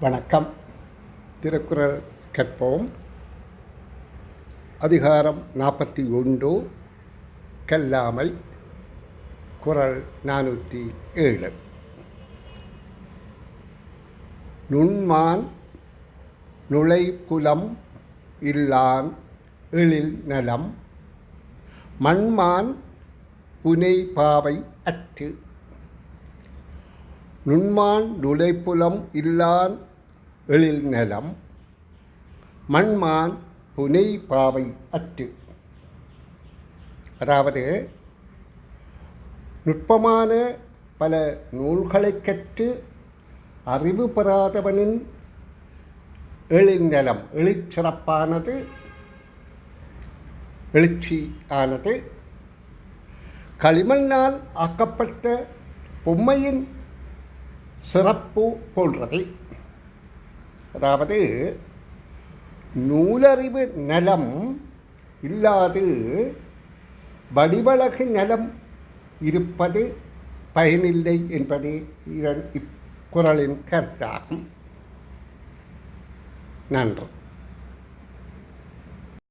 வணக்கம். திருக்குறள் கற்போம். அதிகாரம் நாற்பத்தி ஒன்று. கல்லாமை குரல் நானூற்றி ஏழு. நுண்மான் நுழைப்புலம் இல்லான் எழில் நலம். மண்மான் புனை பாவை அற்று நுண்மான் நுழைப்புலம் இல்லான் எழில் நலம் மண்மான் புனை பாவை அற்று. அதாவது நுட்பமான பல நூல்களை கற்று அறிவு பெறாதவனின் எழில்நலம் எழுச்சிறப்பானது எழுச்சி ஆனது களிமண்ணால் ஆக்கப்பட்ட பொம்மையின் சிறப்பு போன்றது அதாவது நூலறிவு நலம் இல்லாது வடிவழகு நலம் இருப்பது பயனில்லை என்பது இதன் இக்குறளின் கருத்தாகும். நன்றி.